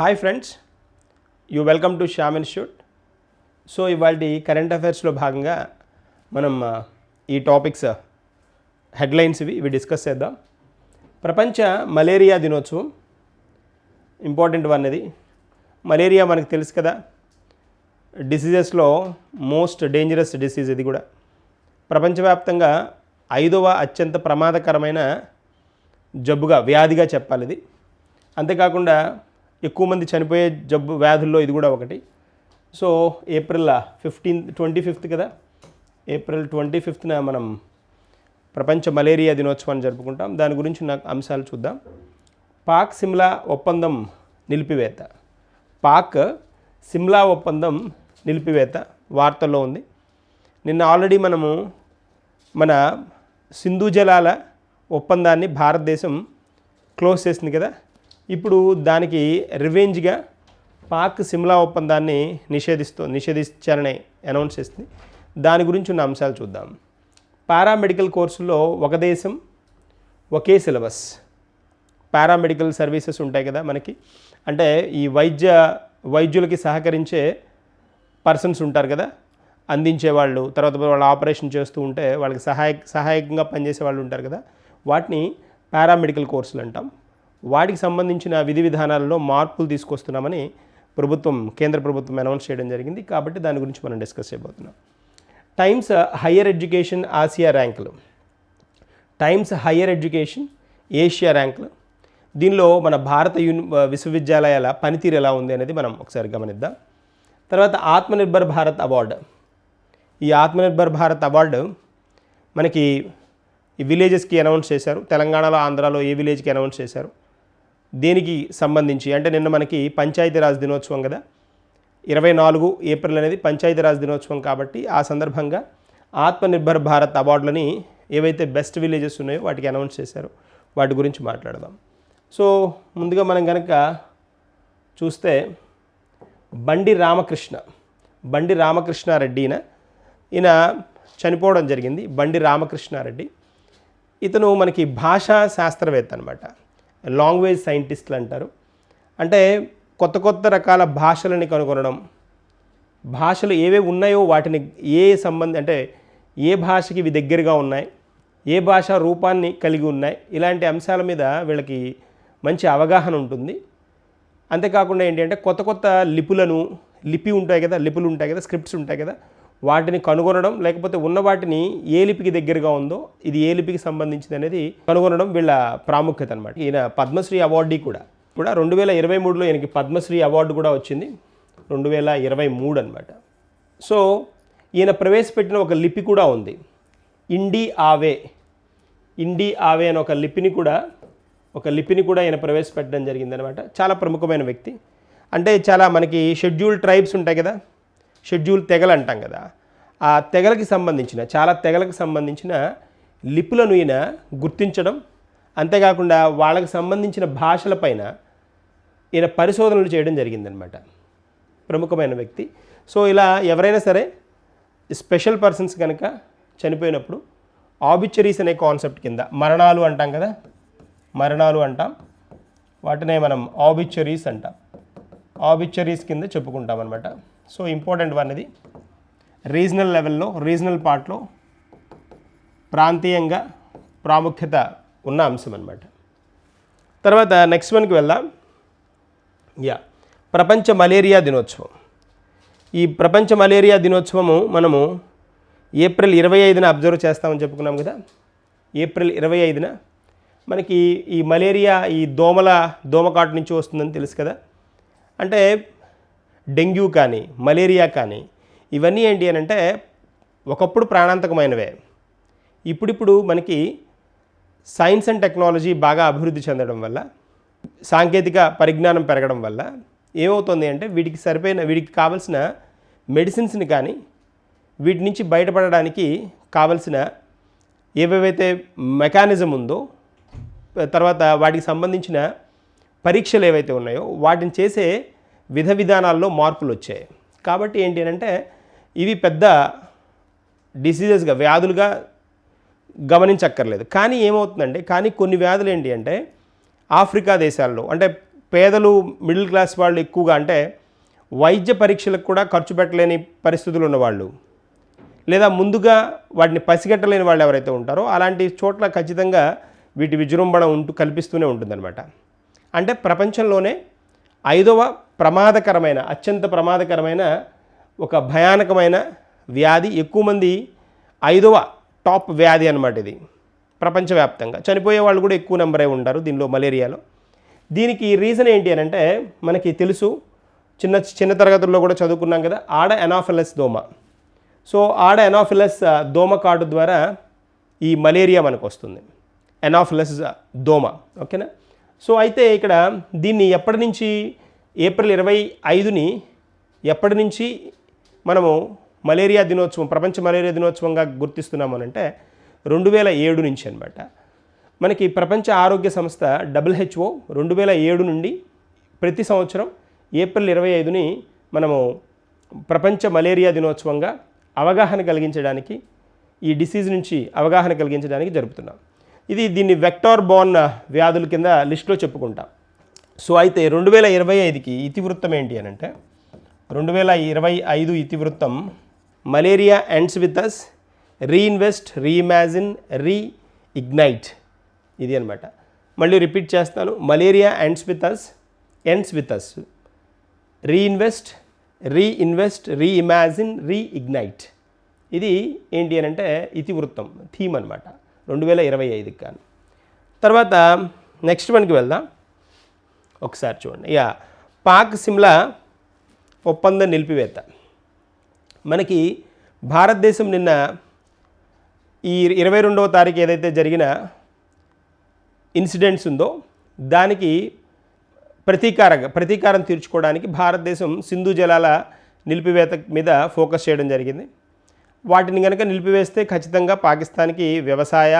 Hi friends you welcome to Shyam institute so ఇవాళ current అఫైర్స్లో భాగంగా మనం ఈ టాపిక్స్ హెడ్లైన్స్ ఇవి ఇవి డిస్కస్ చేద్దాం. ప్రపంచ మలేరియా దినోత్సవం ఇంపార్టెంట్ వన్ ఇది. మలేరియా మనకు తెలుసు కదా డిసీజెస్లో మోస్ట్ డేంజరస్ డిసీజ్ ఇది కూడా. ప్రపంచవ్యాప్తంగా ఐదవ అత్యంత ప్రమాదకరమైన జబ్బుగా వ్యాధిగా చెప్పాలి ఇది. అంతేకాకుండా ఎక్కువ మంది చనిపోయే జబ్బు వ్యాధుల్లో ఇది కూడా ఒకటి. So April fifteenth twenty fifth కదా? ఏప్రిల్ ట్వంటీ ఫిఫ్త్న మనం ప్రపంచ మలేరియా దినోత్సవాన్ని జరుపుకుంటాం. దాని గురించి నాకు అంశాలు చూద్దాం. పాక్ సిమ్లా ఒప్పందం నిలిపివేత. పాక్ సిమ్లా ఒప్పందం నిలిపివేత వార్తల్లో ఉంది. నిన్న ఆల్రెడీ మనము మన సింధు జలాల ఒప్పందాన్ని భారతదేశం క్లోజ్ చేసింది కదా? ఇప్పుడు దానికి రివెంజ్గా పాక్ సిమ్లా ఒప్పందాన్ని నిషేధిస్తూ నిషేధించాలని అనౌన్స్ చేస్తుంది దాని గురించి ఉన్న అంశాలు చూద్దాం. పారామెడికల్ కోర్సుల్లో ఒక దేశం ఒకే సిలబస్. పారామెడికల్ సర్వీసెస్ ఉంటాయి కదా మనకి. అంటే ఈ వైద్య వైద్యులకి సహకరించే పర్సన్స్ ఉంటారు కదా. అందించే వాళ్ళు తర్వాత వాళ్ళు ఆపరేషన్ చేస్తూ ఉంటే వాళ్ళకి సహాయ సహాయకంగా పనిచేసే వాళ్ళు ఉంటారు కదా. వాటిని పారామెడికల్ కోర్సులు అంటాం. వాటికి సంబంధించిన విధి విధానాలలో మార్పులు తీసుకొస్తున్నామని ప్రభుత్వం కేంద్ర ప్రభుత్వం అనౌన్స్ చేయడం జరిగింది. కాబట్టి దాని గురించి మనం డిస్కస్ చేయబోతున్నాం. టైమ్స్ హయ్యర్ ఎడ్యుకేషన్ ఆసియా ర్యాంకులు. టైమ్స్ హయ్యర్ ఎడ్యుకేషన్ ఏషియా ర్యాంకులు. దీనిలో మన భారత యూని విశ్వవిద్యాలయాల పనితీరు ఎలా ఉంది అనేది మనం ఒకసారి గమనిద్దాం. తర్వాత ఆత్మనిర్భర్ భారత్ అవార్డు. ఈ ఆత్మనిర్భర్ భారత్ అవార్డు మనకి ఈ విలేజెస్కి అనౌన్స్ చేశారు. తెలంగాణలో ఆంధ్రాలో ఏ విలేజ్కి అనౌన్స్ చేశారు? దేనికి సంబంధించి? అంటే నిన్న మనకి పంచాయతీరాజ్ దినోత్సవం కదా? ఇరవై నాలుగు ఏప్రిల్ అనేది పంచాయతీరాజ్ దినోత్సవం కాబట్టి ఆ సందర్భంగా ఆత్మనిర్భర్ భారత్ అవార్డులని ఏవైతే బెస్ట్ విలేజెస్ ఉన్నాయో వాటికి అనౌన్స్ చేశారు. వాటి గురించి మాట్లాడదాం. సో ముందుగా మనం కనుక చూస్తే బండి రామకృష్ణ బండి రామకృష్ణారెడ్డిన ఈయన చనిపోవడం జరిగింది. బండి రామకృష్ణారెడ్డి. ఇతను మనకి భాషా శాస్త్రవేత్త అనమాట లాంగ్వేజ్ సైంటిస్టులు అంటారు. అంటే కొత్త కొత్త రకాల భాషలని కనుగొనడం. భాషలు ఏవేవి ఉన్నాయో వాటిని ఏ సంబంధం అంటే ఏ భాషకి ఇవి దగ్గరగా ఉన్నాయి ఏ భాష రూపాన్ని కలిగి ఉన్నాయి ఇలాంటి అంశాల మీద వీళ్ళకి మంచి అవగాహన ఉంటుంది. అంతేకాకుండా ఏంటంటే కొత్త కొత్త లిపులను లిపి ఉంటాయి కదా లిపులు ఉంటాయి కదా స్క్రిప్ట్స్ ఉంటాయి కదా వాటిని కనుగొనడం లేకపోతే ఉన్న వాటిని ఏ లిపికి దగ్గరగా ఉందో ఇది ఏ లిపికి సంబంధించింది అనేది కనుగొనడం వీళ్ళ ప్రాముఖ్యత అనమాట ఈయన పద్మశ్రీ అవార్డీ కూడా కూడా రెండు వేల ఇరవై మూడులో ఈయనకి పద్మశ్రీ అవార్డు కూడా వచ్చింది. రెండు వేల ఇరవై మూడు అనమాట సో ఈయన ప్రవేశపెట్టిన ఒక లిపి కూడా ఉంది. ఇండి ఆవే. ఇండి ఆవే అనే ఒక లిపిని కూడా ఒక లిపిని కూడా ఈయన ప్రవేశపెట్టడం జరిగిందనమాట చాలా ప్రముఖమైన వ్యక్తి. అంటే చాలా మనకి షెడ్యూల్ ట్రైబ్స్ ఉంటాయి కదా షెడ్యూల్ తెగలు అంటాం కదా ఆ తెగలకి సంబంధించిన చాలా తెగలకు సంబంధించిన లిపులను ఈయన గుర్తించడం అంతేకాకుండా వాళ్ళకి సంబంధించిన భాషలపైన ఈయన పరిశోధనలు చేయడం జరిగిందనమాట. ప్రముఖమైన వ్యక్తి. సో ఇలా ఎవరైనా సరే స్పెషల్ పర్సన్స్ కనుక చనిపోయినప్పుడు ఆబిచరీస్ అనే కాన్సెప్ట్ కింద మరణాలు అంటాం కదా మరణాలు అంటాం వాటినే మనం ఆబిచరీస్ అంటాం. ఆబిచరీస్ కింద చెప్పుకుంటాం అనమాట సో ఇంపార్టెంట్ వన్ ఇది. రీజనల్ లెవెల్లో రీజనల్ పార్ట్లో ప్రాంతీయంగా ప్రాముఖ్యత ఉన్న అంశం అనమాట తర్వాత నెక్స్ట్ వన్కి వెళ్దాం. యా ప్రపంచ మలేరియా దినోత్సవం. ఈ ప్రపంచ మలేరియా దినోత్సవము మనము ఏప్రిల్ ఇరవై ఐదున అబ్జర్వ్ చేస్తామని చెప్పుకున్నాం కదా. ఏప్రిల్ ఇరవై ఐదున మనకి ఈ మలేరియా ఈ దోమల దోమకాటు నుంచి వస్తుందని తెలుసు కదా. అంటే డెంగ్యూ కానీ మలేరియా కానీ ఇవన్నీ ఏంటి అని అంటే ఒకప్పుడు ప్రాణాంతకమైనవే. ఇప్పుడిప్పుడు మనకి సైన్స్ అండ్ టెక్నాలజీ బాగా అభివృద్ధి చెందడం వల్ల సాంకేతిక పరిజ్ఞానం పెరగడం వల్ల ఏమవుతుంది అంటే వీటికి సరిపోయిన వీటికి కావలసిన మెడిసిన్స్ని కానీ వీటి నుంచి బయటపడడానికి కావలసిన ఏవేవైతే మెకానిజం ఉందో తర్వాత వాటికి సంబంధించిన పరీక్షలు ఏవైతే ఉన్నాయో వాటిని చేసే విధ విధానాల్లో మార్పులు వచ్చాయి. కాబట్టి ఏంటి అని అంటే ఇవి పెద్ద డిసీజెస్గా వ్యాధులుగా గమనించక్కర్లేదు. కానీ ఏమవుతుందంటే కానీ కొన్ని వ్యాధులు ఏంటి అంటే ఆఫ్రికా దేశాల్లో అంటే పేదలు మిడిల్ క్లాస్ వాళ్ళు ఎక్కువగా అంటే వైద్య పరీక్షలకు కూడా ఖర్చు పెట్టలేని పరిస్థితులు ఉన్నవాళ్ళు లేదా ముందుగా వాటిని పసిగట్టలేని వాళ్ళు ఎవరైతే ఉంటారో అలాంటి చోట్ల ఖచ్చితంగా వీటి విజృంభణ ఉంటూ కల్పిస్తూనే ఉంటుందన్నమాట. అంటే ప్రపంచంలోనే ఐదవ ప్రమాదకరమైన అత్యంత ప్రమాదకరమైన ఒక భయానకమైన వ్యాధి ఎక్కువ మంది ఐదవ టాప్ వ్యాధి అనమాట ఇది. ప్రపంచవ్యాప్తంగా. చనిపోయే వాళ్ళు కూడా ఎక్కువ నెంబర్ అయి ఉంటారు దీనిలో మలేరియాలో. దీనికి రీజన్ ఏంటి అని అంటే మనకి తెలుసు చిన్న చిన్న తరగతుల్లో కూడా చదువుకున్నాం కదా ఆడ ఎనాఫిలస్ దోమ. సో ఆడ ఎనాఫిలస్ దోమ కాటు ద్వారా ఈ మలేరియా మనకు వస్తుంది. ఎనాఫిలస్ దోమ. ఓకేనా? సో అయితే ఇక్కడ దీన్ని ఎప్పటి నుంచి ఏప్రిల్ ఇరవై ఐదుని ఎప్పటి నుంచి మనము మలేరియా దినోత్సవం ప్రపంచ మలేరియా దినోత్సవంగా గుర్తిస్తున్నాము అంటే రెండు వేల ఏడు నుంచి అనమాట మనకి ప్రపంచ ఆరోగ్య సంస్థ డబ్ల్యూహెచ్ఓ రెండు వేల ఏడు నుండి ప్రతి సంవత్సరం ఏప్రిల్ ఇరవై ఐదుని మనము ప్రపంచ మలేరియా దినోత్సవంగా అవగాహన కలిగించడానికి ఈ డిసీజ్ నుంచి అవగాహన కలిగించడానికి జరుపుతున్నాం. ఇది దీన్ని వెక్టార్ బోర్న్ వ్యాధుల కింద లిస్టులో చెప్పుకుంటాం. సో అయితే రెండు వేల ఇరవై ఐదుకి ఇతివృత్తం ఏంటి అని అంటే రెండు వేల ఇరవై ఐదు ఇతివృత్తం malaria ends with us reinvest reimagine reignite ఇది అనమాట మళ్ళీ రిపీట్ చేస్తాను. Malaria ends with us ends with us reinvest reinvest reimagine reignite ఇది ఏంటి అని అంటే ఇతివృత్తం థీమ్ అనమాట రెండు వేల ఇరవై ఐదుకి కానీ. తర్వాత నెక్స్ట్ వన్కి వెళ్దాం. ఒకసారి చూడండి. యా పాక్ సిమ్లా ఒప్పందం నిలిపివేత. మనకి భారతదేశం నిన్న ఈ ఇరవై రెండవ తారీఖు ఏదైతే జరిగిన ఇన్సిడెంట్స్ ఉందో దానికి ప్రతీకార ప్రతీకారం తీర్చుకోవడానికి భారతదేశం సింధు జలాల నిలిపివేత మీద ఫోకస్ చేయడం జరిగింది. వాటిని కనుక నిలిపివేస్తే ఖచ్చితంగా పాకిస్తాన్కి వ్యవసాయ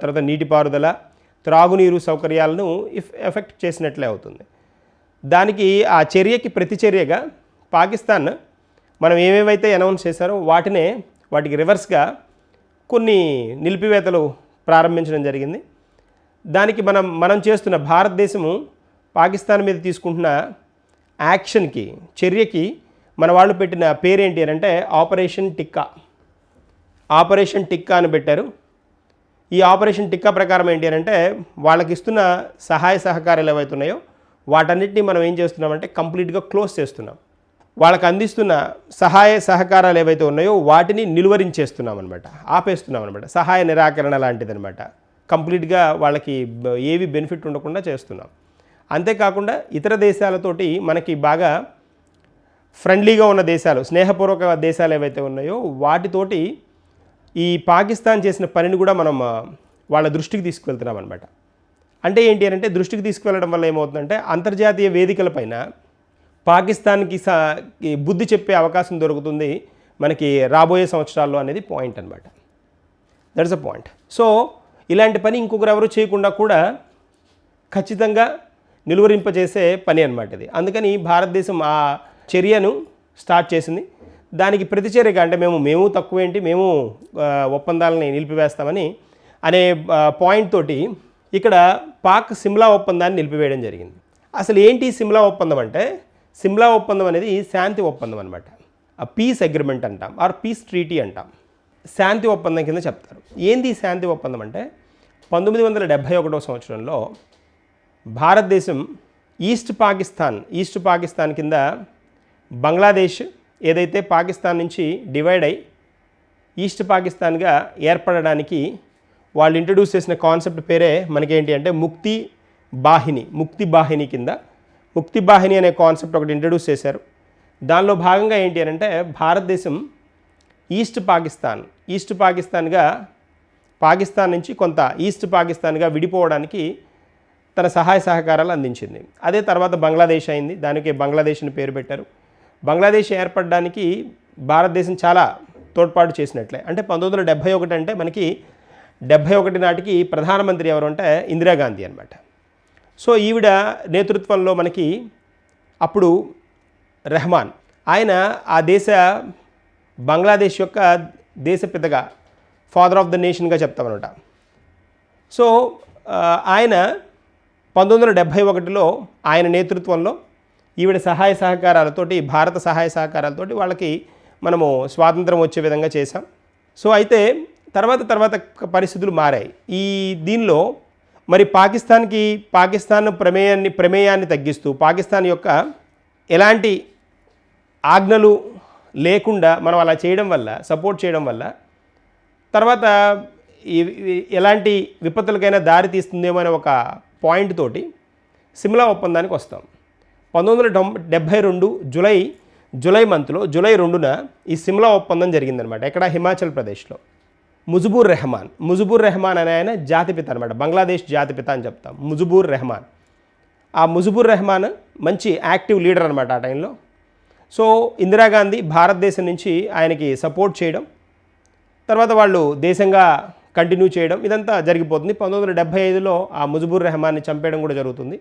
తర్వాత నీటిపారుదల త్రాగునీరు సౌకర్యాలను ఇఫ్ ఎఫెక్ట్ చేసినట్లే అవుతుంది. దానికి ఆ చర్యకి ప్రతిచర్యగా పాకిస్తాన్ మనం ఏమేమైతే అనౌన్స్ చేశారో వాటినే వాటికి రివర్స్గా కొన్ని నిలిపివేతలు ప్రారంభించడం జరిగింది. దానికి మనం మనం చేస్తున్న భారతదేశము పాకిస్తాన్ మీద తీసుకుంటున్న యాక్షన్కి చర్యకి మన వాళ్ళు పెట్టిన పేరేంటి అని అంటే ఆపరేషన్ టిక్కా. ఆపరేషన్ టిక్కా అని పెట్టారు. ఈ ఆపరేషన్ టిక్కా ప్రకారం ఏంటి అని అంటే వాళ్ళకి ఇస్తున్న సహాయ సహకారాలు ఏవైతే ఉన్నాయో వాటన్నిటిని మనం ఏం చేస్తున్నామంటే కంప్లీట్గా క్లోజ్ చేస్తున్నాం. వాళ్ళకి అందిస్తున్న సహాయ సహకారాలు ఏవైతే ఉన్నాయో వాటిని నిలువరించేస్తున్నాం అనమాట ఆపేస్తున్నాం అనమాట సహాయ నిరాకరణ లాంటిదనమాట కంప్లీట్గా వాళ్ళకి ఏవి బెనిఫిట్ ఉండకుండా చేస్తున్నాం. అంతేకాకుండా ఇతర దేశాలతోటి మనకి బాగా ఫ్రెండ్లీగా ఉన్న దేశాలు స్నేహపూర్వక దేశాలు ఏవైతే ఉన్నాయో వాటితోటి ఈ పాకిస్తాన్ చేసిన పనిని కూడా మనం వాళ్ళ దృష్టికి తీసుకువెళ్తున్నాం అనమాట అంటే ఏంటి అని అంటే దృష్టికి తీసుకువెళ్ళడం వల్ల ఏమవుతుందంటే అంతర్జాతీయ వేదికలపైన పాకిస్తాన్కి సా బుద్ధి చెప్పే అవకాశం దొరుకుతుంది మనకి రాబోయే సంవత్సరాల్లో అనేది పాయింట్ అనమాట దట్స్ అ పాయింట్ సో ఇలాంటి పని ఇంకొకరు ఎవరు చేయకుండా కూడా ఖచ్చితంగా నిలువరింపజేసే పని అనమాట ఇది. అందుకని భారతదేశం ఆ చర్యను స్టార్ట్ చేసింది. దానికి ప్రతిచర్యగా అంటే మేము మేము తక్కువేంటి మేము ఒప్పందాలని నిలిపివేస్తామని అనే పాయింట్ తోటి ఇక్కడ పాక్ సిమ్లా ఒప్పందాన్ని నిలిపివేయడం జరిగింది. అసలు ఏంటి సిమ్లా ఒప్పందం అంటే సిమ్లా ఒప్పందం అనేది శాంతి ఒప్పందం అనమాట ఆ పీస్ అగ్రిమెంట్ అంటాం ఆర్ పీస్ ట్రీటీ అంటాం. శాంతి ఒప్పందం కింద చెప్తారు. ఏంది శాంతి ఒప్పందం అంటే పంతొమ్మిది వందల డెబ్భై ఒకటో సంవత్సరంలో భారతదేశం ఈస్ట్ పాకిస్తాన్ ఈస్ట్ పాకిస్తాన్ కింద బంగ్లాదేశ్ ఏదైతే పాకిస్తాన్ నుంచి డివైడ్ అయి ఈస్ట్ పాకిస్తాన్గా ఏర్పడడానికి వాళ్ళు ఇంట్రడ్యూస్ చేసిన కాన్సెప్ట్ పేరే మనకేంటి అంటే ముక్తి బాహిని ముక్తి బాహిని కింద. ముక్తి బాహిని అనే కాన్సెప్ట్ ఒకటి ఇంట్రడ్యూస్ చేశారు. దానిలో భాగంగా ఏంటి అని అంటే భారతదేశం ఈస్ట్ పాకిస్తాన్ ఈస్ట్ పాకిస్తాన్గా పాకిస్తాన్ నుంచి కొంత ఈస్ట్ పాకిస్తాన్గా విడిపోవడానికి తన సహాయ సహకారాలు అందించింది. అదే తర్వాత బంగ్లాదేశ్ అయింది. దానికి బంగ్లాదేశ్ అని పేరు పెట్టారు. బంగ్లాదేశ్ ఏర్పడడానికి భారతదేశం చాలా తోడ్పాటు చేసినట్లే. అంటే పంతొమ్మిది వందల డెబ్భై ఒకటి అంటే మనకి డెబ్భై ఒకటి నాటికి ప్రధానమంత్రి ఎవరు అంటే ఇందిరాగాంధీ అనమాట సో ఈవిడ నేతృత్వంలో మనకి అప్పుడు రెహమాన్. ఆయన ఆ దేశ బంగ్లాదేశ్ యొక్క దేశపితగా ఫాదర్ ఆఫ్ ద నేషన్గా చెప్తామన్నమాట. సో ఆయన పంతొమ్మిది వందల డెబ్భై ఒకటిలో ఆయన నేతృత్వంలో ఈవిడ సహాయ సహకారాలతోటి భారత సహాయ సహకారాలతోటి వాళ్ళకి మనము స్వాతంత్రం వచ్చే విధంగా చేశాం. సో అయితే తర్వాత తర్వాత పరిస్థితులు మారాయి. ఈ దీనిలో మరి పాకిస్తాన్కి పాకిస్తాన్ ప్రమేయాన్ని ప్రమేయాన్ని తగ్గిస్తూ పాకిస్తాన్ యొక్క ఎలాంటి ఆజ్ఞలు లేకుండా మనం అలా చేయడం వల్ల సపోర్ట్ చేయడం వల్ల తర్వాత ఎలాంటి విపత్తులకైనా దారి తీస్తుందేమో అనే ఒక పాయింట్ తోటి సిమ్లా ఒప్పందానికి వస్తాం. పంతొమ్మిది వందల డెబ్భై రెండు జూలై జూలై మంత్లో జూలై రెండున ఈ సిమ్లా ఒప్పందం జరిగిందనమాట ఎక్కడ? హిమాచల్ ప్రదేశ్లో. ముజుబూర్ రెహమాన్. ముజుబూర్ రెహమాన్ అనే ఆయన జాతిపిత అనమాట బంగ్లాదేశ్ జాతిపిత అని చెప్తాం. ముజుబూర్ రెహమాన్. ఆ ముజుబుర్ రెహమాన్ మంచి యాక్టివ్ లీడర్ అనమాట ఆ టైంలో. సో ఇందిరాగాంధీ భారతదేశం నుంచి ఆయనకి సపోర్ట్ చేయడం తర్వాత వాళ్ళు దేశంగా కంటిన్యూ చేయడం ఇదంతా జరిగిపోతుంది. పంతొమ్మిది వందల డెబ్బై ఐదులో ఆ ముజుబుర్ రెహమాన్ని చంపేయడం కూడా జరుగుతుంది.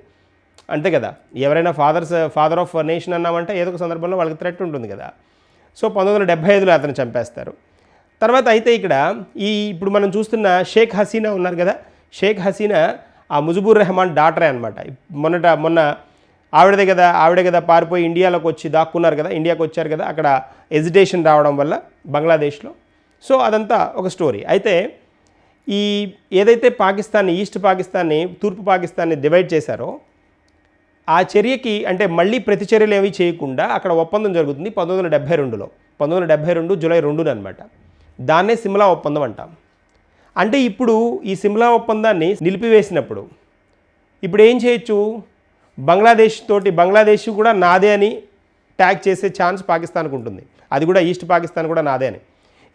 అంతే కదా. ఎవరైనా ఫాదర్స్ ఫాదర్ ఆఫ్ నేషన్ అన్నామంటే ఏదో ఒక సందర్భంలో వాళ్ళకి థ్రెట్ ఉంటుంది కదా. సో పంతొమ్మిది వందల డెబ్బై ఐదులో అతను చంపేస్తారు. తర్వాత అయితే ఇక్కడ ఈ ఇప్పుడు మనం చూస్తున్న షేక్ హసీనా ఉన్నారు కదా. షేక్ హసీనా ఆ ముజుబుర్ రెహమాన్ డాటరే అనమాట మొన్నట మొన్న ఆవిడదే కదా ఆవిడే కదా పారిపోయి ఇండియాలోకి వచ్చి దాక్కున్నారు కదా ఇండియాకి వచ్చారు కదా. అక్కడ ఎజిటేషన్ రావడం వల్ల బంగ్లాదేశ్లో. సో అదంతా ఒక స్టోరీ అయితే ఈ ఏదైతే పాకిస్తాన్ని ఈస్ట్ పాకిస్తాన్ని తూర్పు పాకిస్తాన్ని డివైడ్ చేశారో ఆ చర్యకి అంటే మళ్ళీ ప్రతిచర్యలు ఏమీ చేయకుండా అక్కడ ఒప్పందం జరుగుతుంది పంతొమ్మిది వందల డెబ్బై రెండులో. పంతొమ్మిది వందల డెబ్బై రెండు జూలై రెండున అనమాట దాన్నే సిమ్లా ఒప్పందం అంటాం. అంటే ఇప్పుడు ఈ సిమ్లా ఒప్పందాన్ని నిలిపివేసినప్పుడు ఇప్పుడు ఏం చేయొచ్చు? బంగ్లాదేశ్ తోటి బంగ్లాదేశ్ కూడా నాదే అని ట్యాగ్ చేసే ఛాన్స్ పాకిస్తాన్కు ఉంటుంది. అది కూడా ఈస్ట్ పాకిస్తాన్ కూడా నాదే అని.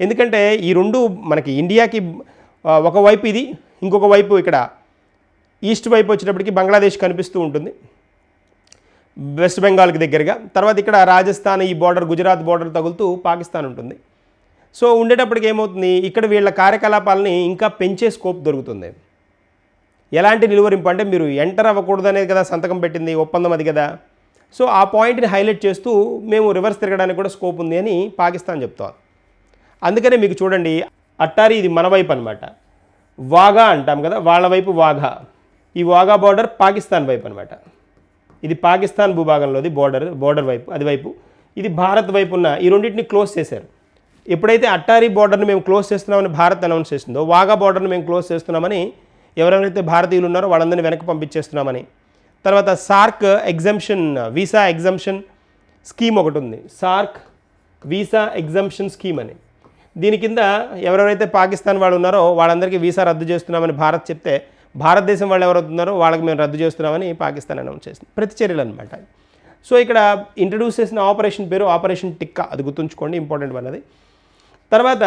ఎందుకంటే ఈ రెండు మనకి ఇండియాకి ఒకవైపు ఇది ఇంకొక వైపు ఇక్కడ ఈస్ట్ వైపు వచ్చేటప్పటికి బంగ్లాదేశ్ కనిపిస్తూ ఉంటుంది. వెస్ట్ బెంగాల్కి దగ్గరగా. తర్వాత ఇక్కడ రాజస్థాన్ ఈ బార్డర్ గుజరాత్ బార్డర్ తగులుతూ పాకిస్తాన్ ఉంటుంది. సో ఉండేటప్పటికి ఏమవుతుంది? ఇక్కడ వీళ్ళ కార్యకలాపాలని ఇంకా పెంచే స్కోప్ దొరుకుతుంది. ఎలాంటి నిలువరింపు? అంటే మీరు ఎంటర్ అవ్వకూడదు అనేది కదా సంతకం పెట్టింది ఒప్పందం అది కదా. సో ఆ పాయింట్ని హైలైట్ చేస్తూ మేము రివర్స్ తిరగడానికి కూడా స్కోప్ ఉంది అని పాకిస్తాన్ చెప్తాం. అందుకనే మీకు చూడండి అట్టారి ఇది మన వైపు అనమాట వాగా అంటాం కదా వాళ్ళ వైపు వాఘా. ఈ వాగా బార్డర్ పాకిస్తాన్ వైపు అనమాట ఇది పాకిస్తాన్ భూభాగంలోది బోర్డర్ బోర్డర్ వైపు అది వైపు. ఇది భారత్ వైపు ఉన్న ఈ రెండింటిని క్లోజ్ చేశారు. ఎప్పుడైతే అట్టారీ బోర్డర్ని మేము క్లోజ్ చేస్తున్నామని భారత్ అనౌన్స్ చేసిందో వాగా బోర్డర్ని మేము క్లోజ్ చేస్తున్నామని ఎవరెవరైతే భారతీయులు ఉన్నారో వాళ్ళందరినీ వెనక్కి పంపించేస్తున్నామని. తర్వాత SAARC exemption visa exemption scheme ఒకటి ఉంది. సార్క్ వీసా ఎగ్జంప్షన్ స్కీమ్ అని. దీని కింద ఎవరెవరైతే పాకిస్తాన్ వాళ్ళు ఉన్నారో వాళ్ళందరికీ వీసా రద్దు చేస్తున్నామని భారత్ చెప్తే భారతదేశం వాళ్ళు ఎవరైతే వాళ్ళకి మేము రద్దు చేస్తున్నామని పాకిస్తాన్ అనౌన్స్ చేసింది. ప్రతిచర్యలు అనమాట సో ఇక్కడ ఇంట్రడ్యూస్ చేసిన ఆపరేషన్ పేరు ఆపరేషన్ టిక్కా. అది గుర్తుంచుకోండి ఇంపార్టెంట్ అన్నది తర్వాత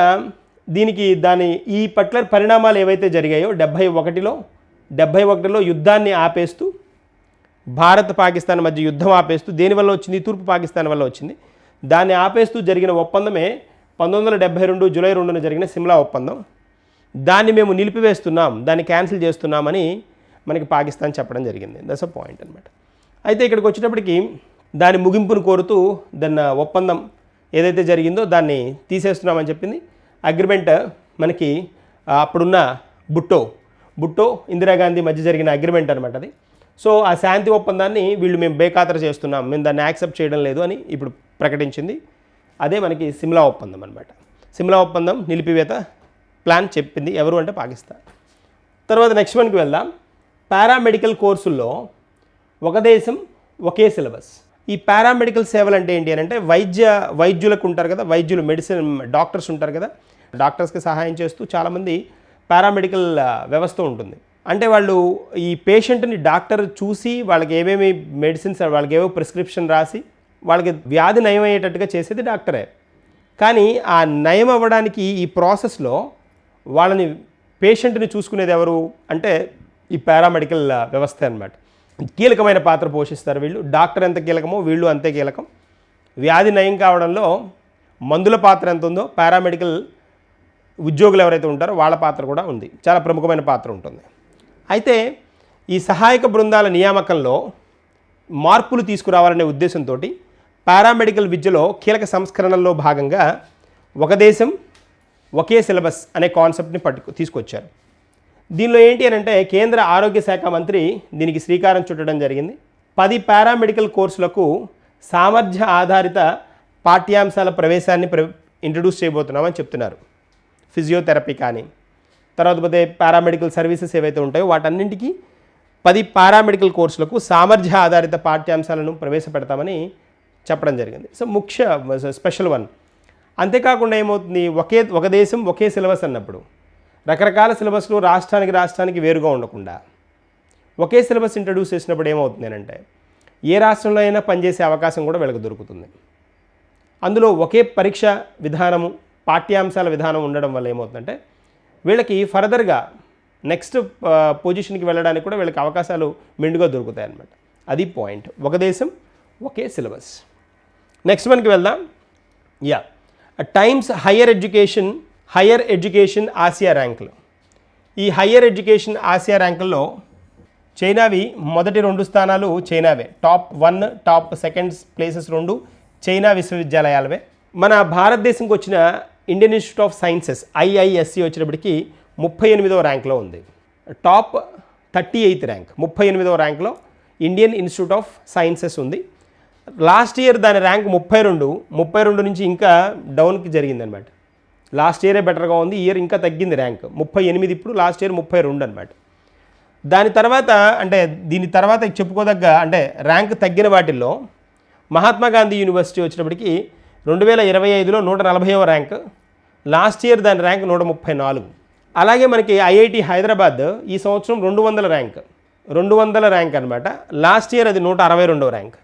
దీనికి దాని ఈ పర్టికులర్ పరిణామాలు ఏవైతే జరిగాయో డెబ్భై ఒకటిలో డెబ్భై ఒకటిలో యుద్ధాన్ని ఆపేస్తూ భారత్ పాకిస్తాన్ మధ్య యుద్ధం ఆపేస్తూ దేనివల్ల వచ్చింది? తూర్పు పాకిస్తాన్ వల్ల వచ్చింది. దాన్ని ఆపేస్తూ జరిగిన ఒప్పందమే పంతొమ్మిది వందల డెబ్బై రెండు జూలై రెండున జరిగిన సిమ్లా ఒప్పందం. దాన్ని మేము నిలిపివేస్తున్నాం దాన్ని క్యాన్సిల్ చేస్తున్నామని మనకి పాకిస్తాన్ చెప్పడం జరిగింది. దట్స్ అ పాయింట్ అనమాట అయితే ఇక్కడికి వచ్చేటప్పటికి దాని ముగింపును కోరుతూ దాని ఒప్పందం ఏదైతే జరిగిందో దాన్ని తీసేస్తున్నామని చెప్పింది. అగ్రిమెంట్ మనకి అప్పుడున్న బుట్టో బుట్టో ఇందిరాగాంధీ మధ్య జరిగిన అగ్రిమెంట్ అనమాట అది. సో ఆ శాంతి ఒప్పందాన్ని వీళ్ళు మేము బేఖాతరు చేస్తున్నాం మేము దాన్ని యాక్సెప్ట్ చేయడం లేదు అని ఇప్పుడు ప్రకటించింది. అదే మనకి సిమ్లా ఒప్పందం అనమాట సిమ్లా ఒప్పందం నిలిపివేత ప్లాన్ చెప్పింది ఎవరు అంటే పాకిస్తాన్. తర్వాత నెక్స్ట్ వన్కి వెళ్దాం. పారామెడికల్ కోర్సుల్లో ఒక దేశం ఒకే సిలబస్. ఈ పారామెడికల్ సేవలు అంటే ఏంటి అని అంటే వైద్య వైద్యులకు ఉంటారు కదా వైద్యులు మెడిసిన్ డాక్టర్స్ ఉంటారు కదా డాక్టర్స్కి సహాయం చేస్తూ చాలామంది పారామెడికల్ వ్యవస్థ ఉంటుంది. అంటే వాళ్ళు ఈ పేషెంట్ని డాక్టర్ చూసి వాళ్ళకి ఏమేమి మెడిసిన్స్ వాళ్ళకి ఏవో ప్రిస్క్రిప్షన్ రాసి వాళ్ళకి వ్యాధి నయం అయ్యేటట్టుగా చేసేది డాక్టరే. కానీ ఆ నయం అవ్వడానికి ఈ ప్రాసెస్లో వాళ్ళని పేషెంట్ని చూసుకునేది ఎవరు అంటే ఈ పారామెడికల్ వ్యవస్థ అన్నమాట. కీలకమైన పాత్ర పోషిస్తారు వీళ్ళు. డాక్టర్ ఎంత కీలకమో వీళ్ళు అంతే కీలకం. వ్యాధి నయం కావడంలో మందుల పాత్ర ఎంత ఉందో పారామెడికల్ ఉద్యోగులు ఎవరైతే ఉంటారో వాళ్ళ పాత్ర కూడా ఉంది. చాలా ప్రముఖమైన పాత్ర ఉంటుంది. అయితే ఈ సహాయక బృందాల నియామకంలో మార్పులు తీసుకురావాలనే ఉద్దేశంతో పారామెడికల్ విద్యలో కీలక సంస్కరణల్లో భాగంగా ఒక దేశం ఒకే సిలబస్ అనే కాన్సెప్ట్ని పట్టు తీసుకొచ్చారు. దీనిలో ఏంటి అని అంటే కేంద్ర ఆరోగ్య శాఖ మంత్రి దీనికి శ్రీకారం చుట్టడం జరిగింది. పది పారామెడికల్ కోర్సులకు సామర్థ్య ఆధారిత పాఠ్యాంశాల ప్రవేశాన్ని ప్ర ఇంట్రడ్యూస్ చేయబోతున్నామని చెప్తున్నారు. ఫిజియోథెరపీ కానీ తర్వాత పోతే పారామెడికల్ సర్వీసెస్ ఏవైతే ఉంటాయో వాటన్నింటికి పది పారామెడికల్ కోర్సులకు సామర్థ్య ఆధారిత పాఠ్యాంశాలను ప్రవేశపెడతామని చెప్పడం జరిగింది. సో ముఖ్య స్పెషల్ వన్. అంతేకాకుండా ఏమవుతుంది? ఒకే ఒక దేశం ఒకే సిలబస్ అన్నప్పుడు రకరకాల సిలబస్లు రాష్ట్రానికి రాష్ట్రానికి వేరుగా ఉండకుండా ఒకే సిలబస్ ఇంట్రడ్యూస్ చేసినప్పుడు ఏమవుతుంది అంటే ఏ రాష్ట్రంలో అయినా పనిచేసే అవకాశం కూడా వీళ్ళకి దొరుకుతుంది. అందులో ఒకే పరీక్ష విధానము పాఠ్యాంశాల విధానం ఉండడం వల్ల ఏమవుతుందంటే వీళ్ళకి ఫర్దర్గా నెక్స్ట్ పొజిషన్కి వెళ్ళడానికి కూడా వీళ్ళకి అవకాశాలు మెండుగా దొరుకుతాయి అన్నమాట. అది పాయింట్. ఒక దేశం ఒకే సిలబస్. నెక్స్ట్ మనకి వెళ్దాం. Yeah. Times higher education higher education Asia ర్యాంకులు ఈ హయ్యర్ ఎడ్యుకేషన్ ఆసియా ర్యాంకుల్లో చైనావి మొదటి రెండు స్థానాలు చైనావే top one top second places రెండు చైనా విశ్వవిద్యాలయాలవే. మన భారతదేశంకి వచ్చిన Indian Institute of Sciences IISc వచ్చినప్పటికీ ముప్పై ఎనిమిదవ ర్యాంక్లో ఉంది. టాప్ థర్టీ ఎయిత్ ర్యాంక్ ముప్పై ఎనిమిదవ ర్యాంక్లో ఇండియన్ ఇన్స్టిట్యూట్ ఆఫ్ సైన్సెస్ ఉంది. లాస్ట్ ఇయర్ దాని ర్యాంక్ ముప్పై రెండు ముప్పై రెండు నుంచి ఇంకా డౌన్కి జరిగిందనమాట. లాస్ట్ ఇయరే బెటర్గా ఉంది ఇయర్ ఇంకా తగ్గింది ర్యాంక్. ముప్పై ఎనిమిది ఇప్పుడు లాస్ట్ ఇయర్ ముప్పై రెండు అనమాట. దాని తర్వాత అంటే దీని తర్వాత చెప్పుకోదగ్గ అంటే ర్యాంక్ తగ్గిన వాటిల్లో మహాత్మా గాంధీ యూనివర్సిటీ వచ్చినప్పటికి రెండు వేల ఇరవై ఐదులో నూట నలభైవ ర్యాంక్ లాస్ట్ ఇయర్ దాని ర్యాంక్ నూట ముప్పై నాలుగు. అలాగే మనకి ఐఐటి హైదరాబాద్ ఈ సంవత్సరం రెండు వందల ర్యాంక్ రెండు వందల ర్యాంక్ అనమాట. లాస్ట్ ఇయర్ అది నూట అరవై రెండవ ర్యాంక్.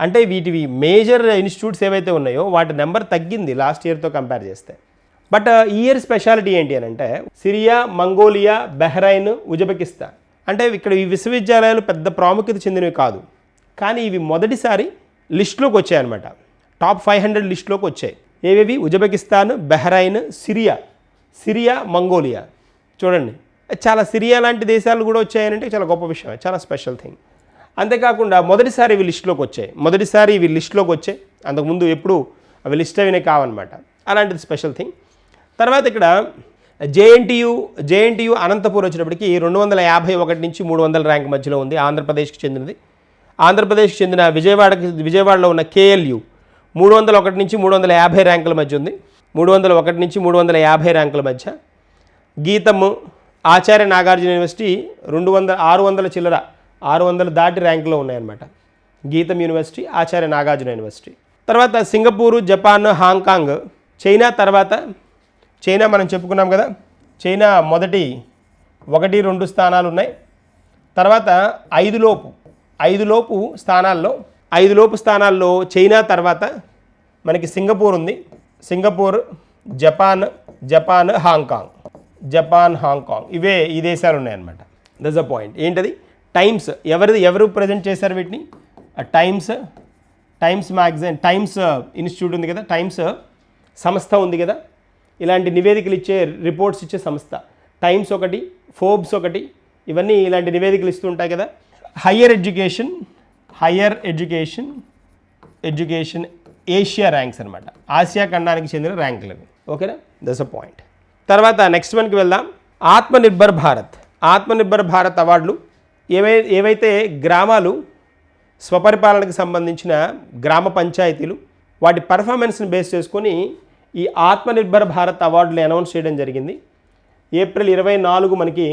అంటే వీటివి మేజర్ ఇన్స్టిట్యూట్స్ ఏవైతే ఉన్నాయో వాటి నెంబర్ తగ్గింది లాస్ట్ ఇయర్తో కంపేర్ చేస్తే. బట్ ఈ ఇయర్ స్పెషాలిటీ ఏంటి అని అంటే సిరియా మంగోలియా బెహ్రైన్ ఉజ్బెకిస్తాన్. అంటే ఇక్కడ ఈ విశ్వవిద్యాలయాలు పెద్ద ప్రాముఖ్యత చెందినవి కాదు. కానీ ఇవి మొదటిసారి లిస్టులోకి వచ్చాయన్నమాట. టాప్ ఫైవ్ హండ్రెడ్ లిస్టులోకి వచ్చాయి. ఏవేవి? Uzbekistan Bahrain Syria. Syria Mongolia. చూడండి. చాలా సిరియా లాంటి దేశాలు కూడా వచ్చాయనంటే చాలా గొప్ప విషయం చాలా స్పెషల్ థింగ్. అంతేకాకుండా మొదటిసారి ఇవి లిస్టులోకి వచ్చాయి. మొదటిసారి ఇవి లిస్టులోకి వచ్చాయి. అంతకుముందు ఎప్పుడు అవి లిస్ట్ అవినే కావన్నమాట. అలాంటిది స్పెషల్ థింగ్ తర్వాత ఇక్కడ జేఎన్టీయు జేఎన్టీయు అనంతపూర్ వచ్చినప్పటికి రెండు వందల యాభై ఒకటి నుంచి మూడు వందల ర్యాంక్ మధ్యలో ఉంది ఆంధ్రప్రదేశ్కి చెందినది. ఆంధ్రప్రదేశ్కి చెందిన విజయవాడకి విజయవాడలో ఉన్న కేఎల్యు మూడు వందల ఒకటి నుంచి మూడు వందల యాభై ర్యాంకుల మధ్య ఉంది. మూడు వందల ఒకటి నుంచి మూడు వందల యాభై ర్యాంకుల మధ్య. గీతము ఆచార్య నాగార్జున యూనివర్సిటీ రెండు వందల ఆరు వందల చిల్లర ఆరు వందల దాటి ర్యాంకులో ఉన్నాయన్నమాట. Gitam university Acharya Nagarjuna university. తర్వాత Singapore Japan Hong Kong. China తర్వాత చైనా మనం చెప్పుకున్నాం కదా చైనా మొదటి ఒకటి రెండు స్థానాలు ఉన్నాయి తర్వాత ఐదు లోపు ఐదు లోపు స్థానాల్లో ఐదు లోపు స్థానాల్లో చైనా తర్వాత మనకి సింగపూర్ ఉంది. Singapore Japan Japan Hong Kong. Japan Hong Kong. ఇవే ఈ దేశాలు ఉన్నాయన్నమాట దస్ అ పాయింట్ ఏంటది? టైమ్స్ ఎవరిది ఎవరు ప్రజెంట్ చేశారు వీటిని? Times Times magazine Times institute ఉంది కదా టైమ్స్ సంస్థ ఉంది కదా ఇలాంటి నివేదికలు ఇచ్చే రిపోర్ట్స్ ఇచ్చే సంస్థ. టైమ్స్ ఒకటి ఫోర్బ్స్ ఒకటి ఇవన్నీ ఇలాంటి నివేదికలు ఇస్తూ ఉంటాయి కదా. Higher education higher education education Asia ranks అనమాట ఆసియా ఖండానికి చెందిన ర్యాంకులు అవి ఓకేనా? దస్ అ పాయింట్ తర్వాత నెక్స్ట్ వన్కి వెళ్దాం. ఆత్మనిర్భర్ భారత్. ఆత్మనిర్భర్ భారత్ అవార్డులు ఏవై ఏవైతే గ్రామాలు స్వపరిపాలనకు సంబంధించిన గ్రామ పంచాయతీలు వాటి పర్ఫార్మెన్స్ని బేస్ చేసుకొని ఈ ఆత్మనిర్భర్ భారత్ అవార్డులు అనౌన్స్ చేయడం జరిగింది. ఏప్రిల్ ఇరవై నాలుగు మనకి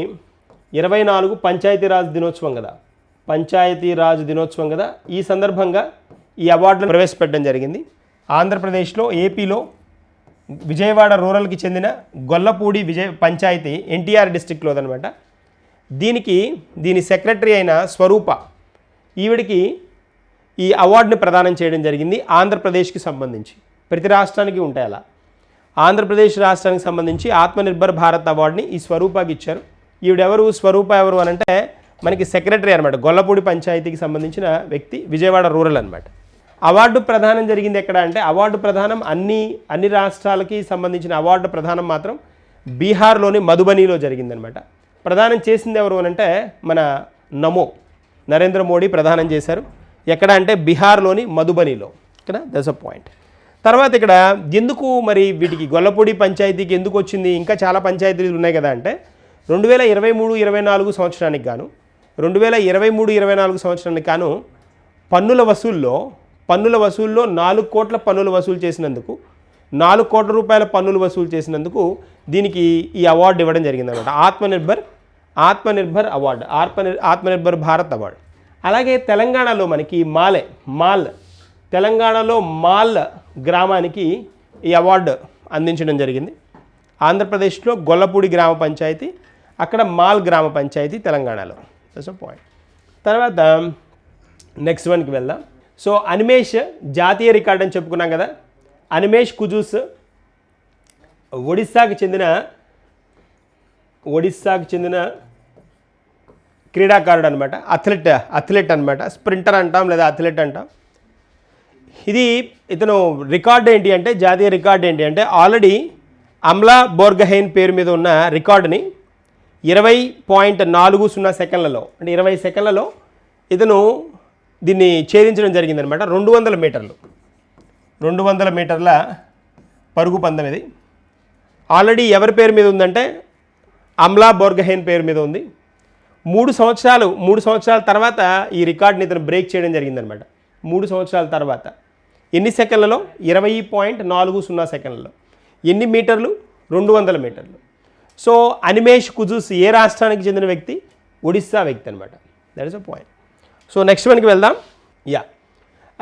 ఇరవై నాలుగు పంచాయతీరాజ్ దినోత్సవం కదా. పంచాయతీరాజ్ దినోత్సవం కదా. ఈ సందర్భంగా ఈ అవార్డులను ప్రవేశపెట్టడం జరిగింది. ఆంధ్రప్రదేశ్లో ఏపీలో విజయవాడ రూరల్కి చెందిన గొల్లపూడి విజయ పంచాయతీ ఎన్టీఆర్ డిస్టిక్లో అనమాట దీనికి దీని సెక్రటరీ అయిన స్వరూప ఈవిడికి ఈ అవార్డుని ప్రదానం చేయడం జరిగింది ఆంధ్రప్రదేశ్కి సంబంధించి. ప్రతి రాష్ట్రానికి ఉంటాయి అలా. ఆంధ్రప్రదేశ్ రాష్ట్రానికి సంబంధించి ఆత్మనిర్భర్ భారత్ అవార్డుని ఈ స్వరూపాకి ఇచ్చారు. ఈవిడెవరు? స్వరూప ఎవరు అని అంటే మనకి సెక్రటరీ అనమాట గొల్లపూడి పంచాయతీకి సంబంధించిన వ్యక్తి విజయవాడ రూరల్ అనమాట అవార్డు ప్రధానం జరిగింది ఎక్కడ అంటే అవార్డు ప్రధానం అన్ని అన్ని రాష్ట్రాలకి సంబంధించిన అవార్డు ప్రధానం మాత్రం బీహార్లోని మధుబనిలో జరిగిందనమాట ప్రదానం చేసింది ఎవరు అని అంటే మన నమో నరేంద్ర మోడీ ప్రదానం చేశారు. ఎక్కడ అంటే బీహార్లోని మధుబనిలో. ఇక్కడ దశ పాయింట్ తర్వాత ఇక్కడ ఎందుకు మరి వీటికి గొల్లపూడి పంచాయతీకి ఎందుకు వచ్చింది? ఇంకా చాలా పంచాయతీలు ఉన్నాయి కదా అంటే రెండు వేల ఇరవై మూడు ఇరవై నాలుగు సంవత్సరానికి గాను రెండు వేల ఇరవై మూడు ఇరవై నాలుగు సంవత్సరానికి గాను పన్నుల వసూల్లో పన్నుల వసూల్లో నాలుగు కోట్ల పన్నులు వసూలు చేసినందుకు నాలుగు కోట్ల రూపాయల పన్నులు వసూలు చేసినందుకు దీనికి ఈ అవార్డు ఇవ్వడం జరిగిందనమాట ఆత్మనిర్భర్ ఆత్మనిర్భర్ అవార్డు ఆత్మ ఆత్మనిర్భర్ భారత్ అవార్డు. అలాగే తెలంగాణలో మనకి మాలే మాల్. తెలంగాణలో మాల్ గ్రామానికి ఈ అవార్డు అందించడం జరిగింది. ఆంధ్రప్రదేశ్లో గొల్లపూడి గ్రామ పంచాయతీ అక్కడ మాల్ గ్రామ పంచాయతీ తెలంగాణలో. దట్స్ పాయింట్ తర్వాత నెక్స్ట్ వన్కి వెళ్దాం. సో అనిమేష్ జాతీయ రికార్డ్ అని చెప్పుకున్నాం కదా. అనిమేష్ కుజూస్ ఒడిస్సాకు చెందిన ఒడిస్సాకు చెందిన క్రీడాకారుడు అనమాట అథ్లెట్ అథ్లెట్ అనమాట స్ప్రింటర్ అంటాం లేదా అథ్లెట్ అంటాం. ఇది ఇతను రికార్డ్ ఏంటి అంటే జాతీయ రికార్డ్ ఏంటి అంటే ఆల్రెడీ అమ్లా బోర్గహైన్ పేరు మీద ఉన్న రికార్డుని ఇరవై పాయింట్ నాలుగు సున్నా సెకండ్లలో అంటే ఇరవై సెకండ్లలో ఇతను దీన్ని ఛేదించడం జరిగిందనమాట రెండు వందల మీటర్లు. రెండు వందల మీటర్ల పరుగు పందెం ఇది. ఆల్రెడీ ఎవరి పేరు మీద ఉందంటే అమ్లా బోర్గహైన్ పేరు మీద ఉంది. మూడు సంవత్సరాలు మూడు సంవత్సరాల తర్వాత ఈ రికార్డ్ని ఇతను బ్రేక్ చేయడం జరిగిందనమాట. మూడు సంవత్సరాల తర్వాత. ఎన్ని సెకండ్లలో? ఇరవై పాయింట్ నాలుగు సున్నా సెకండ్లలో. ఎన్ని మీటర్లు? రెండు వందల మీటర్లు. సో అనిమేష్ కుజూస్ ఏ రాష్ట్రానికి చెందిన వ్యక్తి? ఒడిస్సా వ్యక్తి అనమాట. That is a point so next వన్కి వెళ్దాం. Yeah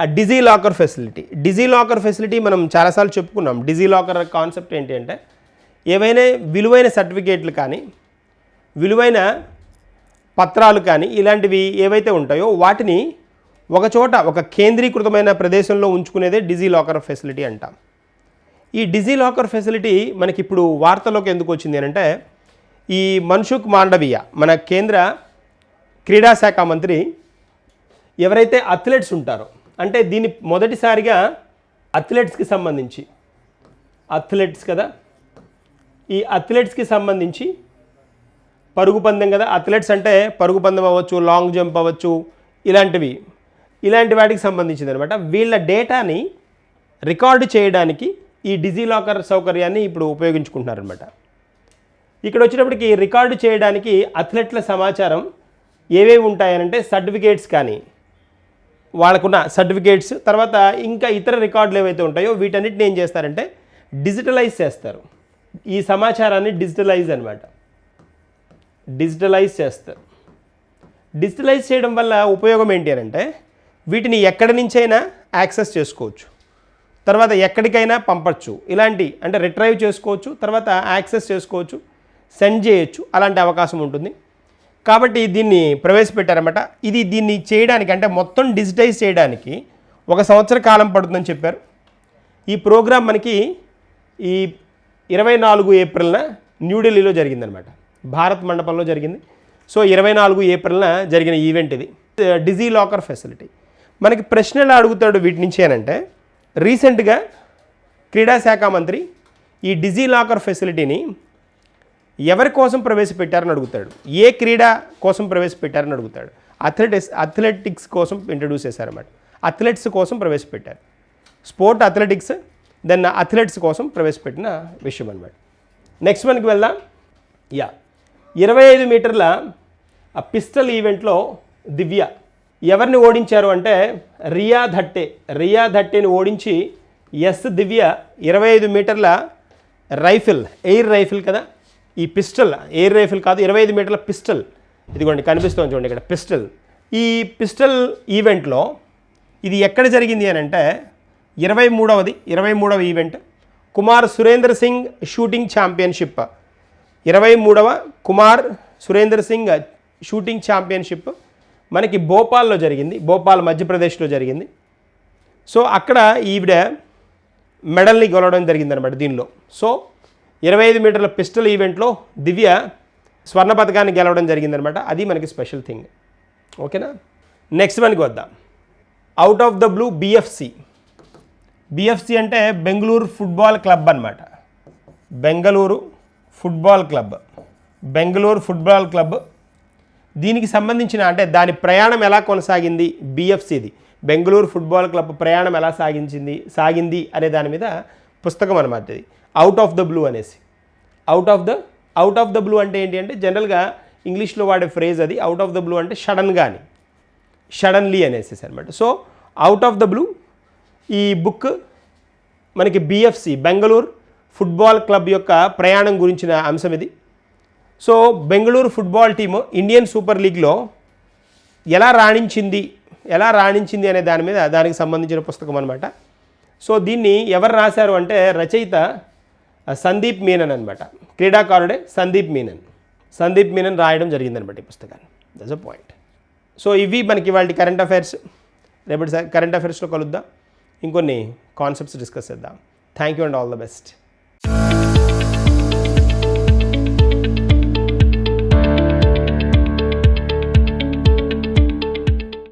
DigiLocker facility DigiLocker facility మనం చాలాసార్లు చెప్పుకున్నాం. డిజీ లాకర్ కాన్సెప్ట్ ఏంటి అంటే ఏవైనా విలువైన సర్టిఫికేట్లు కానీ విలువైన పత్రాలు కానీ ఇలాంటివి ఏవైతే ఉంటాయో వాటిని ఒకచోట ఒక కేంద్రీకృతమైన ప్రదేశంలో ఉంచుకునేదే డిజీ లాకర్ ఫెసిలిటీ అంటాం. ఈ డిజీ లాకర్ ఫెసిలిటీ మనకి ఇప్పుడు వార్తలోకి ఎందుకు వచ్చింది అంటే ఈ మన్సుఖ్ మాండవీయ మన కేంద్ర క్రీడా శాఖ మంత్రి ఎవరైతే అథ్లెట్స్ ఉంటారో అంటే దీన్ని మొదటిసారిగా అథ్లెట్స్కి సంబంధించి అథ్లెట్స్ కదా ఈ అథ్లెట్స్కి సంబంధించి పరుగు పందెం కదా. అథ్లెట్స్ అంటే పరుగు పందెం అవ్వచ్చు లాంగ్ జంప్ అవ్వచ్చు ఇలాంటివి. ఇలాంటి వాటికి సంబంధించింది అనమాట వీళ్ళ డేటాని రికార్డు చేయడానికి ఈ డిజిలాకర్ సౌకర్యాన్ని ఇప్పుడు ఉపయోగించుకుంటున్నారనమాట ఇక్కడ వచ్చినప్పటికీ రికార్డు చేయడానికి అథ్లెట్ల సమాచారం ఏవేవి ఉంటాయనంటే సర్టిఫికేట్స్ కానీ వాళ్ళకున్న సర్టిఫికేట్స్ తర్వాత ఇంకా ఇతర రికార్డులు ఏవైతే ఉంటాయో వీటన్నిటిని ఏం చేస్తారంటే డిజిటలైజ్ చేస్తారు. ఈ సమాచారాన్ని డిజిటలైజ్ అనమాట డిజిటలైజ్ చేస్తారు. డిజిటలైజ్ చేయడం వల్ల ఉపయోగం ఏంటి అని అంటే వీటిని ఎక్కడి నుంచైనా యాక్సెస్ చేసుకోవచ్చు. తర్వాత ఎక్కడికైనా పంపచ్చు. ఇలాంటి అంటే రిట్రైవ్ చేసుకోవచ్చు తర్వాత యాక్సెస్ చేసుకోవచ్చు సెండ్ చేయొచ్చు అలాంటి అవకాశం ఉంటుంది. కాబట్టి దీన్ని ప్రవేశపెట్టారన్నమాట. ఇది దీన్ని చేయడానికి అంటే మొత్తం డిజిటైజ్ చేయడానికి ఒక సంవత్సర కాలం పడుతుందని చెప్పారు. ఈ ప్రోగ్రాం మనకి ఈ ఇరవై నాలుగు ఏప్రిల్న న్యూఢిల్లీలో జరిగిందనమాట భారత్ మండపంలో జరిగింది. సో ఇరవై నాలుగు ఏప్రిల్న జరిగిన ఈవెంట్ ఇది. DigiLocker facility. మనకి ప్రశ్నలు అడుగుతాడు వీటి నుంచి అనంటే రీసెంట్గా క్రీడా శాఖ మంత్రి ఈ డిజీ లాకర్ ఫెసిలిటీని ఎవరి కోసం ప్రవేశపెట్టారని అడుగుతాడు. ఏ క్రీడ కోసం ప్రవేశపెట్టారని అడుగుతాడు. అథ్లెటిక్స్ అథ్లెటిక్స్ కోసం ఇంట్రడ్యూస్ చేశారన్నమాట. అథ్లెట్స్ కోసం ప్రవేశపెట్టారు. స్పోర్ట్ అథ్లెటిక్స్ దెన్ అథ్లెట్స్ కోసం ప్రవేశపెట్టిన విషయం అనమాట నెక్స్ట్ మనకి వెళ్దాం. యా ఇరవై ఐదు మీటర్ల ఆ పిస్టల్ ఈవెంట్లో దివ్య. ఎవరిని ఓడించారు అంటే రియా ధట్టే. రియా ధట్టేని ఓడించి ఎస్ దివ్య ఇరవై ఐదు మీటర్ల రైఫిల్ ఎయిర్ రైఫిల్ కదా? ఈ పిస్టల్ ఎయిర్ రైఫిల్ కాదు ఇరవై ఐదు మీటర్ల పిస్టల్. ఇదిగోండి కనిపిస్తుంది చూడండి ఇక్కడ పిస్టల్. ఈ పిస్టల్ ఈవెంట్లో ఇది ఎక్కడ జరిగింది అని అంటే ఇరవై మూడవది ఇరవై మూడవ event Kumar Surender Singh shooting championship. ఇరవై మూడవ కుమార్ సురేందర్ సింగ్ షూటింగ్ ఛాంపియన్షిప్ మనకి భోపాల్లో జరిగింది భోపాల్ మధ్యప్రదేశ్లో జరిగింది. సో అక్కడ ఈవిడ మెడల్ని గెలవడం జరిగిందనమాట దీనిలో. సో ఇరవై ఐదు మీటర్ల పిస్టల్ ఈవెంట్లో దివ్య స్వర్ణ పథకాన్ని గెలవడం జరిగిందనమాట అది మనకి స్పెషల్ థింగ్. ఓకేనా? నెక్స్ట్ వన్కి వద్దాం. Out of the blue BFC BFC అంటే బెంగళూరు ఫుట్బాల్ క్లబ్ అనమాట Bengaluru football club. Bengaluru football club. దీనికి సంబంధించిన అంటే దాని ప్రయాణం ఎలా కొనసాగింది? బిఎఫ్సిది బెంగళూరు ఫుట్బాల్ క్లబ్ ప్రయాణం ఎలా సాగించింది? సాగింది అనే దాని మీద పుస్తకం అనమాట ఇది అవుట్ ఆఫ్ ద బ్లూ అనేసి. Out of the out of the blue అంటే ఏంటి అంటే జనరల్గా ఇంగ్లీష్లో వాడే ఫ్రేజ్ అది. అవుట్ ఆఫ్ ద బ్లూ అంటే సడన్గా అని సడన్లీ అనేసి అనమాట so out of the blue ఈ బుక్ మనకి బిఎఫ్సి బెంగళూరు ఫుట్బాల్ క్లబ్ యొక్క ప్రయాణం గురించిన అంశం ఇది. So Bengaluru football team Indian super లీగ్లో ఎలా రాణించింది ఎలా రాణించింది అనే దాని మీద దానికి సంబంధించిన పుస్తకం అనమాట సో దీన్ని ఎవరు రాశారు అంటే రచయిత సందీప్ మీనన్ అనమాట క్రీడాకారుడే సందీప్ మీనన్. సందీప్ మీనన్ రాయడం జరిగిందనమాట ఈ పుస్తకాన్ని. దట్స్ అ పాయింట్ సో ఇవి మనకి వాళ్ళ కరెంట్ అఫైర్స్ రేపటి కరెంట్ అఫైర్స్లో కలుద్దాం. ఇంకొన్ని కాన్సెప్ట్స్ డిస్కస్ చేద్దాం. Thank you and all the best Bye.